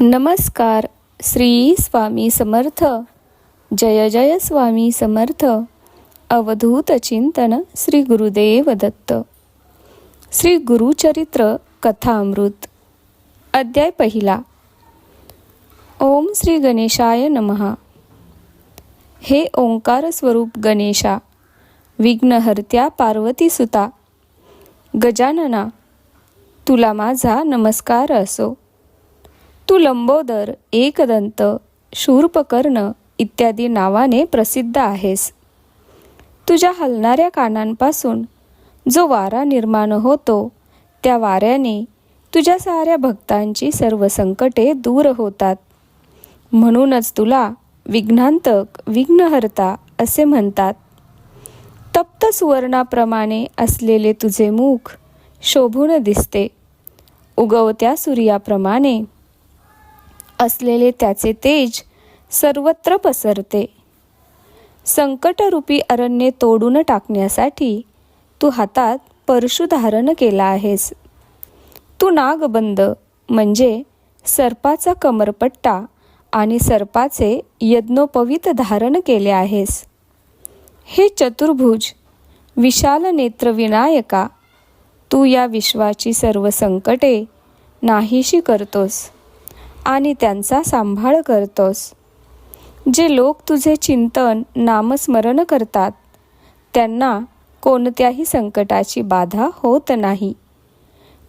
नमस्कार श्री स्वामी समर्थ. जय जय स्वामी समर्थ. अवधूत चिंतन श्री गुरुदेव दत्त. श्री गुरुचरित्र कथामृत. अध्याय पहिला. ओम श्री गणेशाय नमहा हे ओंकार स्वरूप गणेशा विघ्नहर्त्या पार्वतीसुता गजानना तुला माझा नमस्कार असो. तू लंबोदर एकदंत शूर्पकर्ण इत्यादी नावाने प्रसिद्ध आहेस. तुझ्या हलणाऱ्या कानांपासून जो वारा निर्माण होतो त्या वाऱ्याने तुझ्या साऱ्या भक्तांची सर्व संकटे दूर होतात. म्हणूनच तुला विघ्नांतक विघ्नहर्ता असे म्हणतात. तप्त सुवर्णाप्रमाणे असलेले तुझे मुख शोभून दिसते. उगवत्या सूर्याप्रमाणे असलेले त्याचे तेज सर्वत्र पसरते. संकटरूपी अरण्ये तोडून टाकण्यासाठी तू हातात परशु धारण केला आहेस. तू नागबंद म्हणजे सर्पाचा कमरपट्टा आणि सर्पाचे यज्ञोपवीत धारण केले आहेस. हे चतुर्भुज विशाल नेत्र विनायका तू या विश्वाची सर्व संकटे नाहीशी करतोस. आणि त्यांचा सांभाळ करतोस. जे लोक तुझे चिंतन नामस्मरण करतात त्यांना कोणत्याही संकटाची बाधा होत नाही.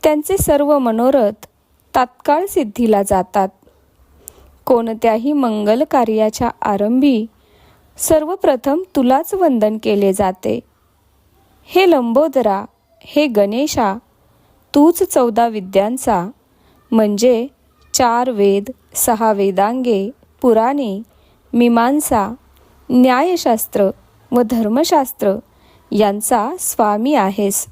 त्यांचे सर्व मनोरथ तात्काळ सिद्धीला जातात. कोणत्याही मंगल कार्याच्या आरंभी सर्वप्रथम तुलाच वंदन केले जाते. हे लंबोदरा हे गणेशा तूच चौदा विद्यांचा म्हणजे चार वेद सहा वेदांगे पुराणे मीमांसा न्यायशास्त्र व धर्मशास्त्र यांचा स्वामी आहेस.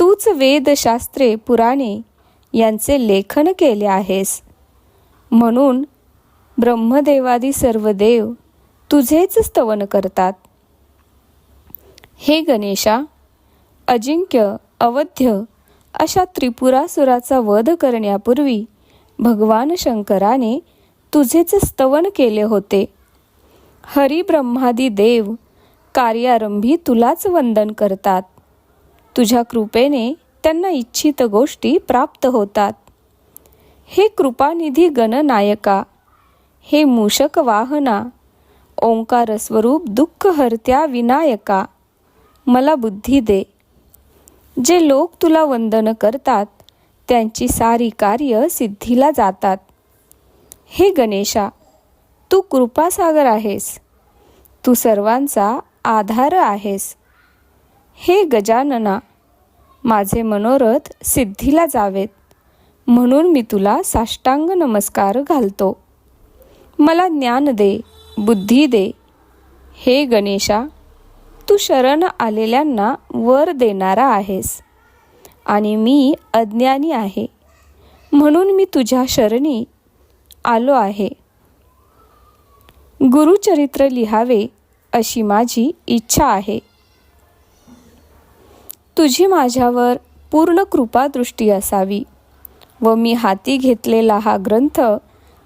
तूच वेदशास्त्रे पुराणे यांचे लेखन केले आहेस. म्हणून ब्रह्मदेवादी सर्व देव तुझेच स्तवन करतात. हे गणेशा अजिंक्य अवध्य अशा त्रिपुरासुराचा वध करण्यापूर्वी भगवान शंकराने तुझेच स्तवन केले होते. हरिब्रह्मादी देव कार्यारंभी तुलाच वंदन करतात. तुझ्या कृपेने त्यांना इच्छित गोष्टी प्राप्त होतात. हे कृपानिधी गणनायका हे मूषक वाहना ओंकारस्वरूप दुःखहर्त्या दुःख हरत्या विनायका मला बुद्धी दे. जे लोक तुला वंदन करतात त्यांची सारी कार्य सिद्धीला जातात. हे गणेशा तू कृपासागर आहेस. तू सर्वांचा आधार आहेस. हे गजानना माझे मनोरथ सिद्धीला जावेत. म्हणून मी तुला साष्टांग नमस्कार घालतो. मला ज्ञान दे बुद्धी दे. हे गणेशा तू शरण आलेल्यांना वर देणारा आहेस. आणि मी अज्ञानी आहे. म्हणून मी तुझ्या शरणी आलो आहे. गुरुचरित्र लिहावे अशी माझी इच्छा आहे. तुझी माझ्यावर पूर्ण कृपादृष्टी असावी व मी हाती घेतलेला हा ग्रंथ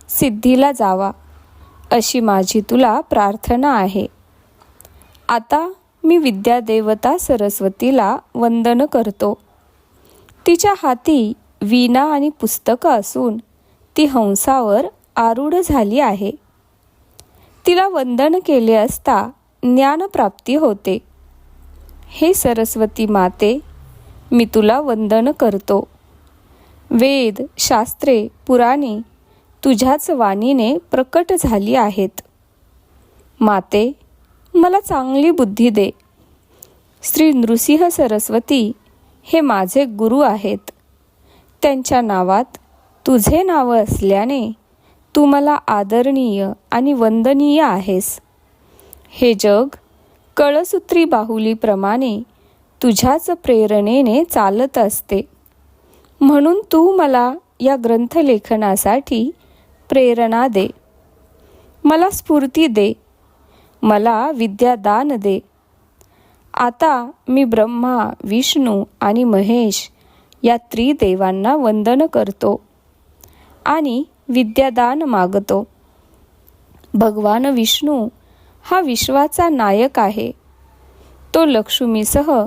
सिद्धीला जावा अशी माझी तुला प्रार्थना आहे. आता मी विद्यादेवता सरस्वतीला वंदन करतो. तिच्या हाती वीणा आणि पुस्तकं असून ती हंसावर आरूढ झाली आहे. तिला वंदन केले असता ज्ञानप्राप्ती होते. हे सरस्वती माते मी तुला वंदन करतो. वेद शास्त्रे पुराणे तुझ्याच वाणीने प्रकट झाली आहेत. माते मला चांगली बुद्धी दे. श्री नृसिंह सरस्वती हे माझे गुरु आहेत. त्यांच्या नावात तुझे नाव असल्याने तू मला आदरणीय आणि वंदनीय आहेस. हे जग कळसूत्री बाहुलीप्रमाणे तुझ्याच प्रेरणेने चालत असते. म्हणून तू मला या ग्रंथलेखनासाठी प्रेरणा दे. मला स्फूर्ती दे. मला विद्यादान दे. आता मी ब्रह्मा विष्णू आणि महेश या त्रिदेवांना वंदन करतो आणि विद्यादान मागतो. भगवान विष्णू हा विश्वाचा नायक आहे. तो लक्ष्मीसह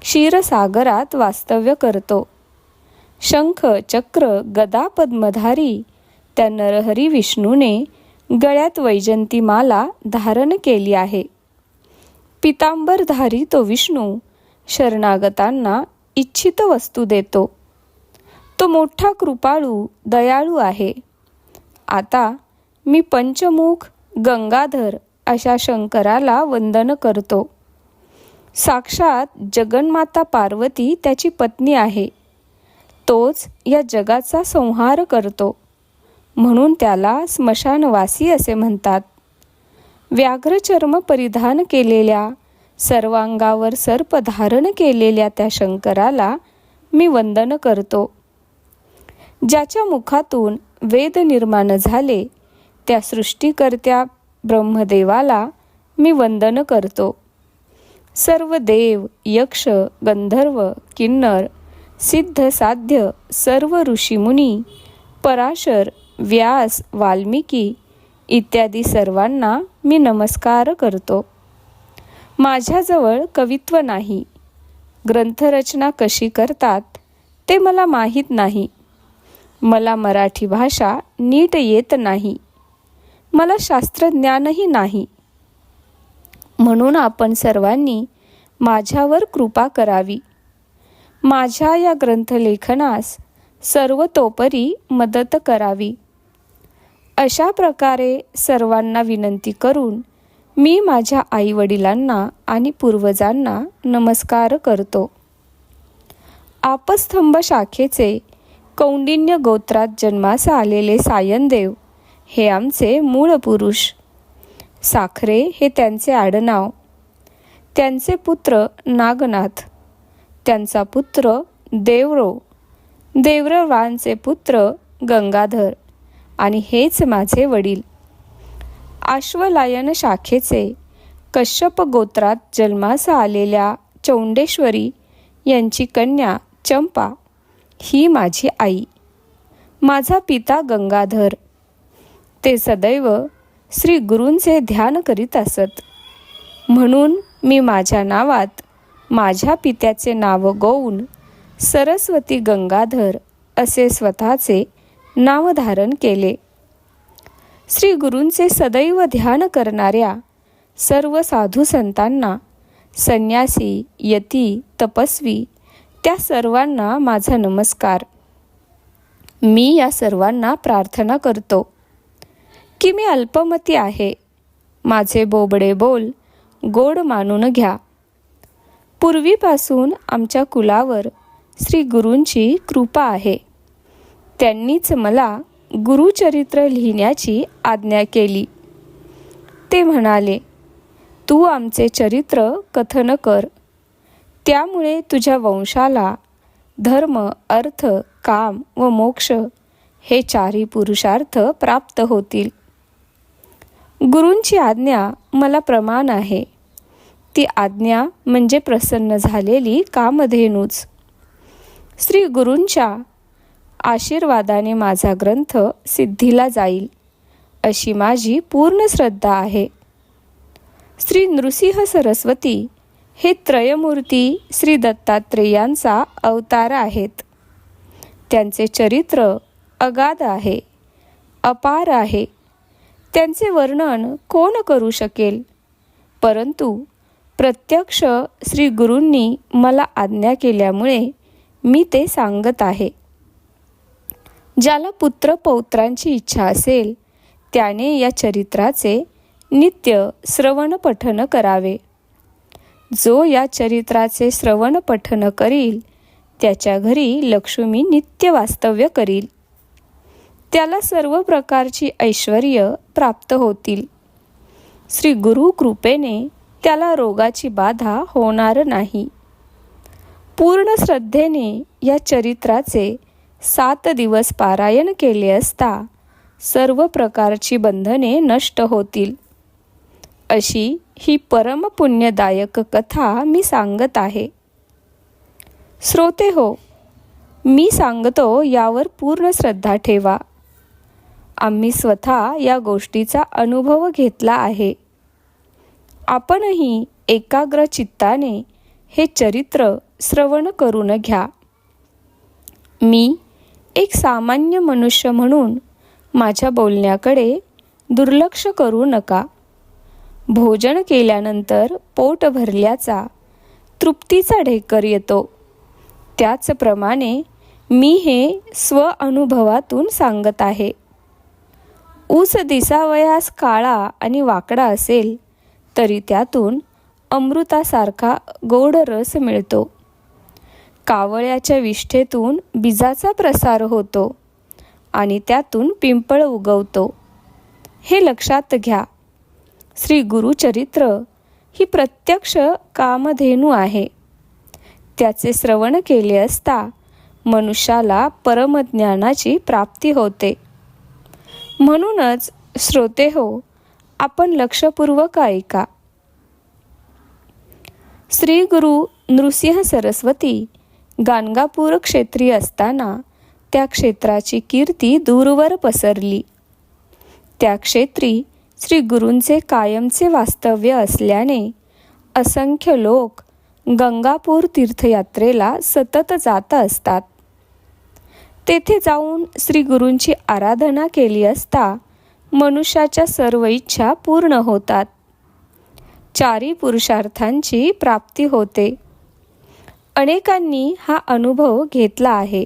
क्षीरसागरात वास्तव्य करतो. शंख चक्र गदा पद्मधारी त्या नरहरी विष्णूने गळ्यात वैजंती माला धारण केली आहे. पितांबरधारी तो विष्णू शरणागतांना इच्छित वस्तू देतो. तो मोठा कृपाळू दयाळू आहे. आता मी पंचमुख गंगाधर अशा शंकराला वंदन करतो. साक्षात जगन्माता पार्वती त्याची पत्नी आहे. तोच या जगाचा संहार करतो. म्हणून त्याला स्मशानवासी असे म्हणतात. व्याघ्रचर्म परिधान केलेल्या सर्वांगावर सर्प धारण केलेल्या त्या शंकराला मी वंदन करतो. ज्याच्या मुखातून वेद निर्माण झाले त्या सृष्टीकर्त्या ब्रह्मदेवाला मी वंदन करतो. सर्व देव यक्ष गंधर्व किन्नर सिद्ध साध्य सर्व ऋषीमुनी पराशर व्यास वाल्मिकी इत्यादी सर्वांना मी नमस्कार करतो. माझ्याजवळ कवित्व नाही. ग्रंथरचना कशी करतात ते मला माहीत नाही. मला मराठी भाषा नीट येत नाही. मला शास्त्रज्ञानही नाही. म्हणून आपण सर्वांनी माझ्यावर कृपा करावी. माझ्या या ग्रंथलेखनास सर्वतोपरी मदत करावी. अशा प्रकारे सर्वांना विनंती करून मी माझ्या आईवडिलांना आणि पूर्वजांना नमस्कार करतो. आपस्तंभ शाखेचे कौंडिन्य गोत्रात जन्मास आलेले सायनदेव हे आमचे मूळ पुरुष. साखरे हे त्यांचे आडनाव. त्यांचे पुत्र नागनाथ. त्यांचा पुत्र देवरो. देवरवांचे पुत्र गंगाधर. आणि हेच माझे वडील. आश्वलायन शाखेचे कश्यप गोत्रात जन्मास आलेल्या चौंडेश्वरी यांची कन्या चंपा ही माझी आई. माझा पिता गंगाधर. ते सदैव श्री गुरूंचे ध्यान करीत असत. म्हणून मी माझ्या नावात माझ्या पित्याचे नाव गोवून सरस्वती गंगाधर असे स्वतःचे नाव धारण केले. श्री गुरूंचे सदैव ध्यान करणाऱ्या सर्व साधू संतांना संन्यासी यती तपस्वी त्या सर्वांना माझा नमस्कार. मी या सर्वांना प्रार्थना करतो. की मी अल्पमती आहे. माझे बोबडे बोल गोड मानून घ्या. पूर्वीपासून आमच्या कुलावर श्री गुरूंची कृपा आहे. त्यांनीच मला गुरुचरित्र लिहिण्याची आज्ञा केली. ते म्हणाले तू आमचे चरित्र कथन कर. त्यामुळे तुझ्या वंशाला धर्म अर्थ काम व मोक्ष हे चारही पुरुषार्थ प्राप्त होतील. गुरूंची आज्ञा मला प्रमाण आहे. ती आज्ञा म्हणजे प्रसन्न झालेली कामधेनूच. श्री गुरूंच्या आशीर्वादाने माझा ग्रंथ सिद्धीला जाईल अशी माझी पूर्ण श्रद्धा आहे. श्री नृसिंह सरस्वती हे त्रयमूर्ती श्री दत्तात्रेयांचा अवतार आहेत. त्यांचे चरित्र अगाध आहे अपार आहे. त्यांचे वर्णन कोण करू शकेल? परंतु प्रत्यक्ष श्री गुरूंनी मला आज्ञा केल्यामुळे मी ते सांगत आहे. ज्याला पुत्र पौत्रांची इच्छा असेल त्याने या चरित्राचे नित्य श्रवण पठन करावे. जो या चरित्राचे श्रवण पठन करील त्याच्या घरी लक्ष्मी नित्य वास्तव्य करील. त्याला सर्व प्रकारची ऐश्वर प्राप्त होतील. श्री गुरु कृपेने त्याला रोगाची बाधा होणार नाही. पूर्ण श्रद्धेने या चरित्राचे सात दिवस पारायण केले असता सर्व प्रकारची बंधने नष्ट होतील. अशी ही परमपुण्यदायक कथा मी सांगत आहे. श्रोते हो मी सांगतो यावर पूर्ण श्रद्धा ठेवा. आम्ही स्वतः या गोष्टीचा अनुभव घेतला आहे. आपणही एकाग्र चित्ताने हे चरित्र श्रवण करून घ्या. मी एक सामान्य मनुष्य म्हणून माझ्या बोलण्याकडे दुर्लक्ष करू नका. भोजन केल्यानंतर पोट भरल्याचा तृप्तीचा ढेकर येतो. त्याचप्रमाणे मी हे स्व अनुभवातून सांगत आहे. ऊस दिसावयास काळा आणि वाकडा असेल तरी त्यातून अमृतासारखा गोड रस मिळतो. कावळ्याच्या विष्ठेतून बीजाचा प्रसार होतो आणि त्यातून पिंपळ उगवतो. हे लक्षात घ्या. श्री गुरुचरित्र ही प्रत्यक्ष कामधेनू आहे. त्याचे श्रवण केले असता मनुष्याला परमज्ञानाची प्राप्ती होते. म्हणूनच श्रोते हो आपण लक्षपूर्वक ऐका. श्री गुरु नृसिंह सरस्वती गाणगापूर क्षेत्री असताना त्या क्षेत्राची कीर्ती दूरवर पसरली. त्या क्षेत्री श्री गुरूंचे कायमचे वास्तव्य असल्याने असंख्य लोक गंगापूर तीर्थयात्रेला सतत जात असतात. तेथे जाऊन श्री गुरूंची आराधना केली असता मनुष्याच्या सर्व इच्छा पूर्ण होतात. चारी पुरुषार्थांची प्राप्ती होते. अनेकांनी हा अनुभव घेतला आहे.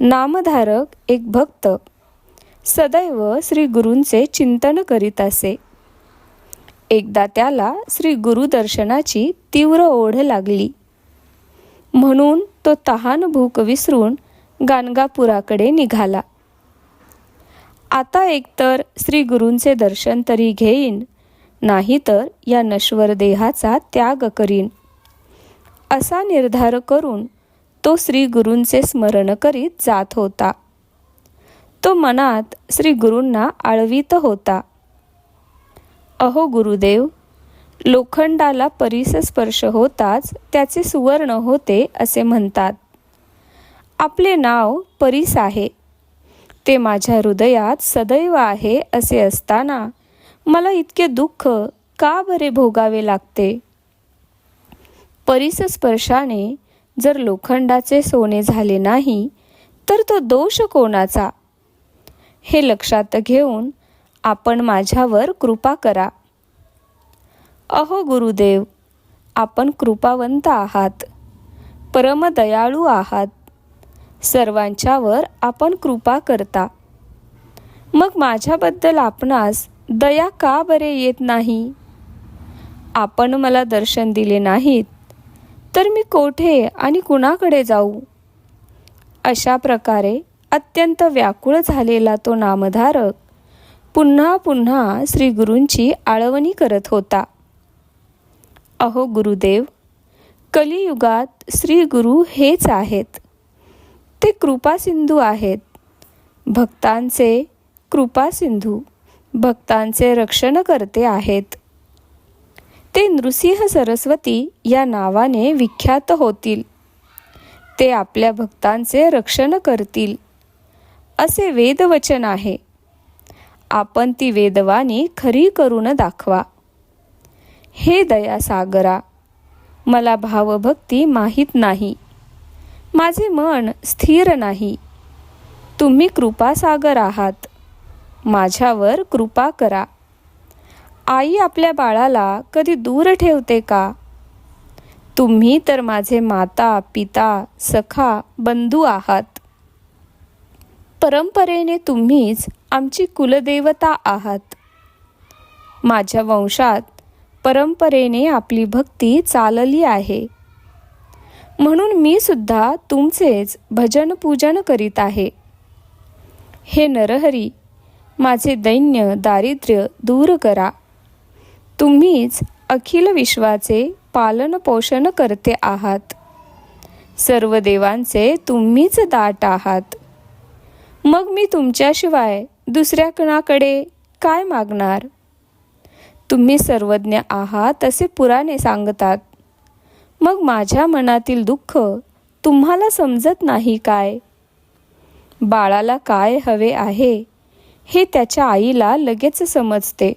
नामधारक एक भक्त सदैव श्री गुरूंचे चिंतन करीत असे. एकदा त्याला श्री गुरुदर्शनाची तीव्र ओढ लागली. म्हणून तो तहान भूक विसरून गाणगापुराकडे निघाला. आता एकतर श्री गुरूंचे दर्शन तरी घेईन नाहीतर या नश्वर देहाचा त्याग करीन. असा निर्धार करून तो श्री गुरूंचे स्मरण करीत जात होता. तो मनात श्री गुरूंना आळवीत होता. अहो गुरुदेव लोखंडाला परिसस्पर्श होताच त्याचे सुवर्ण होते असे म्हणतात. आपले नाव परीस आहे. ते माझ्या हृदयात सदैव आहे असे असताना मला इतके दुःख का बरे भोगावे लागते? परिसस्पर्शाने जर लोखंडाचे सोने झाले नाही तर तो दोष कोणाचा? हे लक्षात घेऊन आपण माझ्यावर कृपा करा. अहो गुरुदेव आपण कृपावंत आहात परमदयाळू आहात. सर्वांच्यावर आपण कृपा करता. मग माझ्याबद्दल आपणास दया का बरे येत नाही? आपण मला दर्शन दिले नाहीत तर मी कोठे आणि कुणाकडे जाऊ? अशा प्रकारे अत्यंत व्याकुळ झालेला तो नामधारक पुन्हा पुन्हा श्रीगुरूंची आळवणी करत होता. अहो गुरुदेव कलियुगात श्री गुरु हेच आहेत. ते कृपासिंधू आहेत. भक्तांचे कृपासिंधू भक्तांचे रक्षण करते आहेत. ते नृसिंह सरस्वती या नावाने विख्यात होतील. ते आपल्या भक्तांचे रक्षण करतील. असे वेदवचन आहे. आपण ती वेदवाणी खरी करून दाखवा. हे दयासागरा मला भावभक्ती माहीत नाही. माझे मन स्थिर नाही. तुम्ही कृपासागर आहात. माझ्यावर कृपा करा. आई आपल्या बाळाला कधी दूर ठेवते का? तुम्ही तर माझे माता पिता सखा बंधू आहात. परंपरेने तुम्हीच आमची कुलदेवता आहात. माझ्या वंशात परंपरेने आपली भक्ती चालली आहे. म्हणून मी सुद्धा तुमचेच भजन पूजन करीत आहे. हे नरहरी माझे दैन्य दारिद्र्य दूर करा. तुम्हीच अखिल विश्वाचे पालन पोषण करते आहात. सर्व देवांचे तुम्हीच दाट आहात. मग मी तुमच्याशिवाय दुसऱ्या कणाकडे काय मागणार? तुम्ही सर्वज्ञ आहात असे पुराणे सांगतात. मग माझ्या मनातील दुःख तुम्हाला समजत नाही काय? बाळाला काय हवे आहे हे त्याच्या आईला लगेच समजते.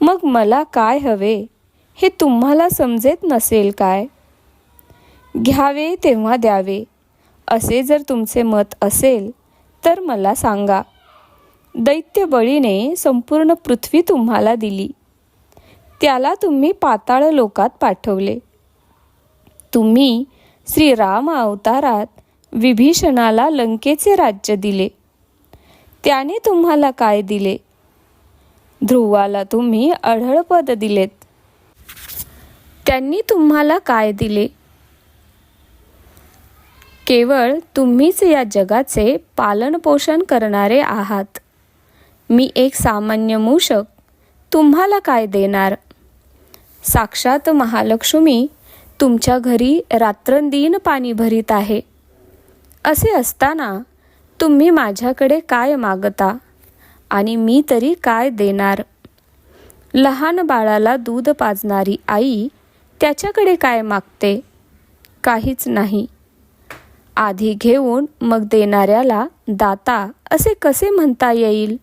मग मला काय हवे? हे तुम्हाला समजेत नसेल काय? घ्यावे तेव्हा द्यावे. असे जर तुमचे मत असेल तर मला सांगा. दैत्यबळीने संपूर्ण पृथ्वी तुम्हाला दिली. त्याला तुम्ही पाताळ लोकात पाठवले. तुम्ही श्रीराम अवतारात विभीषणाला लंकेचे राज्य दिले. त्याने तुम्हाला काय दिले? ध्रुवाला तुम्ही अढळपद दिलेत. त्यांनी तुम्हाला काय दिले? केवळ तुम्हीच या जगाचे पालनपोषण करणारे आहात. मी एक सामान्य मूषक तुम्हाला काय देणार? साक्षात महालक्ष्मी तुमच्या घरी रात्रंदिन पाणी भरीत आहे. असे असताना तुम्ही माझ्याकडे काय मागता? आणि मी तरी काय देणार? लहान बाळाला दूध पाजणारी आई त्याच्याकडे काय मागते? काहीच नाही. आधी घेऊन मग देणाऱ्याला दाता असे कसे म्हणता येईल?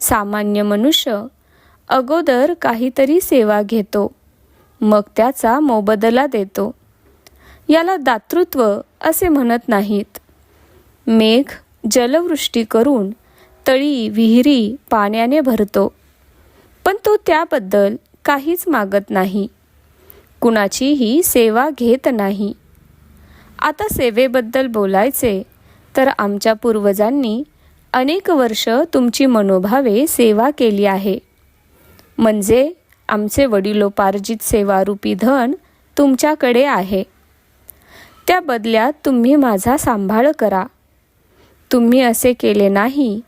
सामान्य मनुष्य अगोदर काहीतरी सेवा घेतो मग त्याचा मोबदला देतो. याला दातृत्व असे म्हणत नाहीत. मेघ जलवृष्टी करून तळी विहिरी पाण्याने भरतो. पण तो त्याबद्दल काहीच मागत नाही. कुणाचीही सेवा घेत नाही. आता सेवेबद्दल बोलायचे तर आमच्या पूर्वजांनी अनेक वर्ष तुमची मनोभावे सेवा केली आहे. म्हणजे आमचे वडिलोपार्जित सेवारूपी धन तुमच्याकडे आहे. त्या बदल्यात तुम्ही माझा सांभाळ करा. तुम्ही असे केले नाही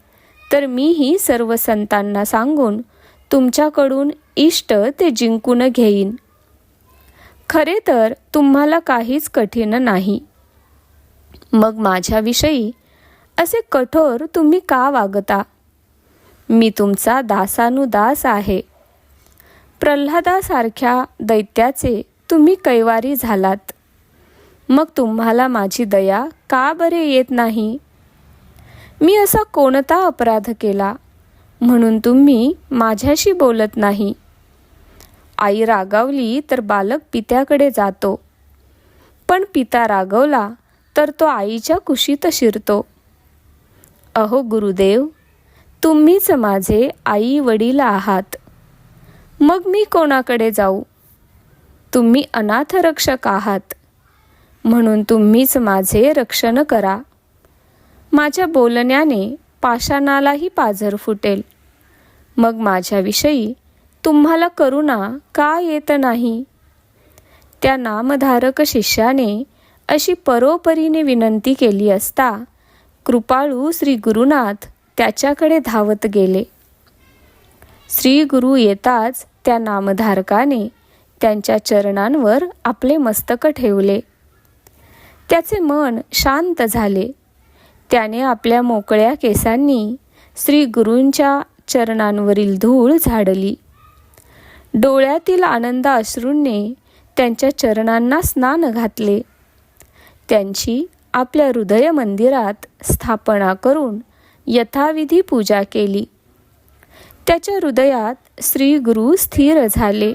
तर मीही सर्व संतांना सांगून तुमच्याकडून इष्ट ते जिंकून घेईन. खरे तर तुम्हाला काहीच कठीण नाही. मग माझ्याविषयी असे कठोर तुम्ही का वागता? मी तुमचा दासानुदास आहे. प्रल्हादासारख्या दैत्याचे तुम्ही कैवारी झालात. मग तुम्हाला माझी दया का बरे येत नाही? मी असा कोणता अपराध केला? म्हणून तुम्ही माझ्याशी बोलत नाही. आई रागावली तर बालक पित्याकडे जातो. पण पिता रागवला तर तो आईच्या कुशीत शिरतो. अहो गुरुदेव तुम्हीच माझे आई वडील आहात. मग मी कोणाकडे जाऊ? तुम्ही अनाथ रक्षक आहात. म्हणून तुम्हीच माझे रक्षण करा. माझ्या बोलण्याने पाषाणालाही पाझर फुटेल. मग माझ्याविषयी तुम्हाला करुणा का येत नाही? त्या नामधारक शिष्याने अशी परोपरीने विनंती केली असता कृपाळू श्री गुरुनाथ त्याच्याकडे धावत गेले. श्री गुरु येताच त्या नामधारकाने त्यांच्या चरणांवर आपले मस्तक ठेवले. त्याचे मन शांत झाले. त्याने आपल्या मोकळ्या केसांनी श्री गुरूंच्या चरणांवरील धूळ झाडली. डोळ्यातील आनंद अश्रूंनी त्यांच्या चरणांना स्नान घातले. त्यांची आपल्या हृदय मंदिरात स्थापना करून यथाविधी पूजा केली. त्याच्या हृदयात श्री गुरु स्थिर झाले.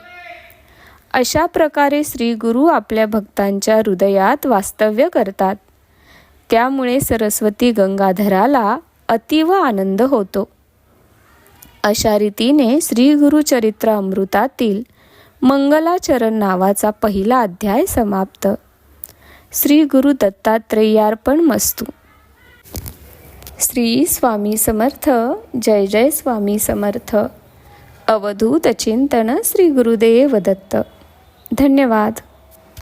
अशा प्रकारे श्री गुरु आपल्या भक्तांच्या हृदयात वास्तव्य करतात. त्यामुळे सरस्वती गंगाधराला अतीव आनंद होतो. अशा रीतीने श्री गुरुचरित्र अमृतातील मंगलाचरण नावाचा पहिला अध्याय समाप्त. श्री गुरु दत्तात्रेयार्पण मस्तू. श्री स्वामी समर्थ जय जय स्वामी समर्थ. अवधूत चिंतन श्री गुरुदेव दत्त. धन्यवाद.